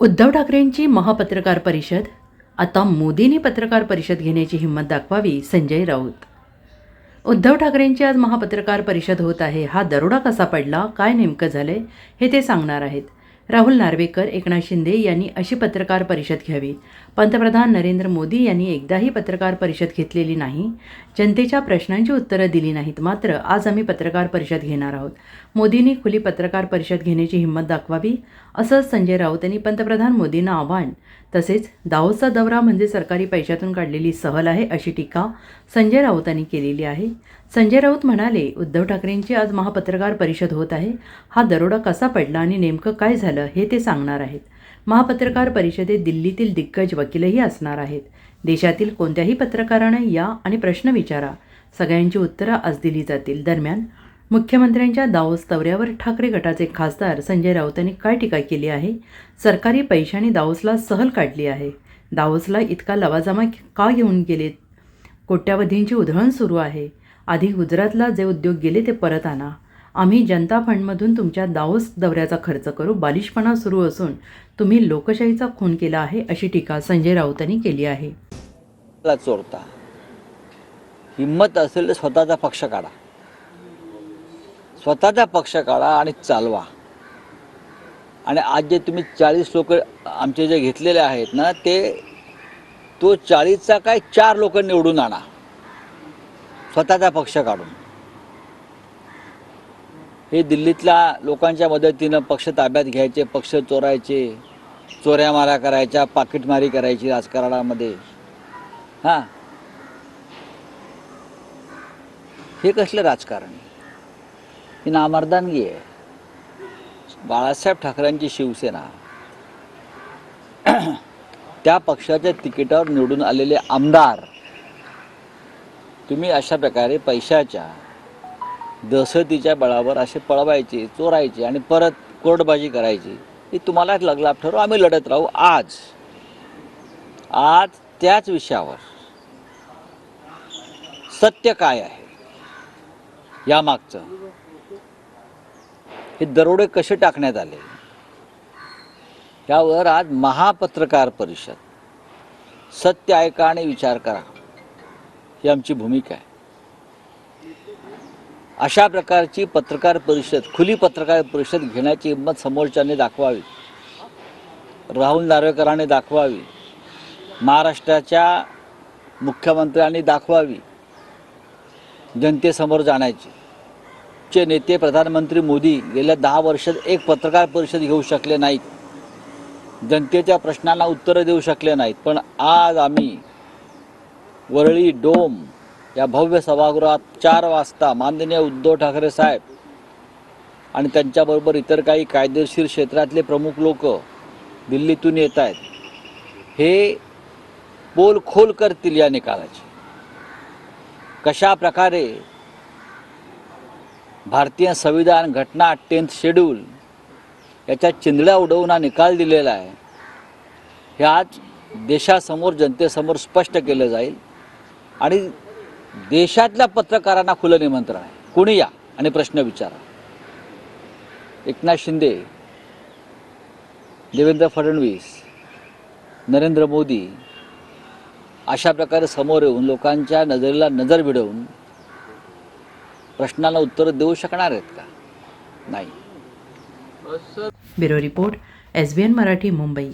उद्धव ठाकरेंची महापत्रकार परिषद आता मोदींनी पत्रकार परिषद घेण्याची हिंमत दाखवावी संजय राऊत. उद्धव ठाकरेंची आज महापत्रकार परिषद होत आहे. हा दरोडा कसा पडला? काय नेमकं झालंय? हे ते सांगणार आहेत. राहुल नार्वेकर एकनाथ शिंदे यांनी अशी पत्रकार परिषद घ्यावी. पंतप्रधान नरेंद्र मोदी यांनी एकदाही पत्रकार परिषद घेतलेली नाही. जनतेच्या प्रश्नांची उत्तरं दिली नाहीत मात्र आज आम्ही पत्रकार परिषद घेणार आहोत. मोदींनी खुली पत्रकार परिषद घेण्याची हिंमत दाखवावी असं संजय राऊत यांनी पंतप्रधान मोदींना आव्हान. तसेच दावोसचा दौरा म्हणजे सरकारी पैशातून काढलेली सहल आहे अशी टीका संजय राऊतांनी केलेली आहे. संजय राऊत म्हणाले उद्धव ठाकरेंची आज महापत्रकार परिषद होत आहे. हा दरोडा कसा पडला आणि नेमकं काय झालं? हे ते सांगणार आहेत. महापत्रकार परिषदेत दिल्लीतील दिग्गज वकीलही असणार आहेत. देशातील कोणत्याही पत्रकारानं या आणि प्रश्न विचारा. सगळ्यांची उत्तरं आज दिली जातील. दरम्यान मुख्यमंत्र्यांच्या दावोस दौऱ्यावर ठाकरे गटाचे खासदार संजय राऊतांनी काय टीका केली आहे? सरकारी पैशाने दावोसला सहल काढली आहे. दावोसला इतका लवाजमा का घेऊन गेलेत कोट्यावधींची उधळण सुरू आहे. आधी गुजरातला जे उद्योग गेले ते परत आणा. आम्ही जनता फंडमधून तुमच्या दाऊस दौऱ्याचा खर्च करू बालिशपणा सुरू असून तुम्ही लोकशाहीचा खून केला आहे अशी टीका संजय राऊतांनी केली आहे. चोरता. हिंमत असेल तर स्वतःचा पक्ष काढा. स्वतःचा पक्ष काढा आणि चालवा. आणि आज जे तुम्ही चाळीस लोक आमचे जे घेतलेले आहेत ना ते तो चाळीसचा काय चार लोक निवडून आणा. स्वतःचा पक्ष काढून. हे दिल्लीतल्या लोकांच्या मदतीनं पक्ष ताब्यात घ्यायचे पक्ष चोरायचे चोऱ्या मारा करायच्या पाकिटमारी करायची राजकारणामध्ये. हां. हे कसलं राजकारण? ही नामर्दानगी आहे. बाळासाहेब ठाकरेंची शिवसेना. त्या पक्षाच्या तिकिटावर निवडून आलेले आमदार तुम्ही अशा प्रकारे पैशाच्या दहशतीच्या बळावर असे पळवायचे चोरायचे आणि परत कोर्टबाजी करायची. ही तुम्हाला लगलाप ठरवू आम्ही लढत राहू आज. आज त्याच विषयावर. सत्य काय आहे? यामागचं. हे दरोडे कसे टाकण्यात आले? यावर आज महापत्रकार परिषद. सत्य ऐका आणि विचार करा. ही आमची भूमिका आहे. अशा प्रकारची पत्रकार परिषद खुली पत्रकार परिषद घेण्याची हिंमत समोरच्याने दाखवावी. राहुल नार्वेकरांनी दाखवावी. महाराष्ट्राच्या मुख्यमंत्र्यांनी दाखवावी. जनतेसमोर जाण्याची. चे नेते प्रधानमंत्री मोदी गेल्या दहा वर्षात एक पत्रकार परिषद घेऊ शकले नाहीत. जनतेच्या प्रश्नांना उत्तरं देऊ शकले नाहीत. पण आज आम्ही वरळी डोम या भव्य सभागृहात चार वाजता माननीय उद्धव ठाकरे साहेब आणि त्यांच्याबरोबर इतर काही कायदेशीर क्षेत्रातले प्रमुख लोक दिल्लीतून येत आहेत हे पोल खोल करतील या निकालाची. कशा प्रकारे भारतीय संविधान घटना टेन्थ शेड्यूल याच्या चिंधड्या उडवून हा निकाल दिलेला आहे हे आज देशासमोर जनतेसमोर स्पष्ट केलं जाईल आणि देशातल्या पत्रकारांना खुलं निमंत्रण आहे. कोणी या? आणि प्रश्न विचारा. एकनाथ शिंदे देवेंद्र फडणवीस नरेंद्र मोदी अशा प्रकारे समोर येऊन लोकांच्या नजरेला नजर भिडवून प्रश्नाला उत्तर देऊ शकणार आहेत का? नाही. Bureau report S B N Marathi Mumbai.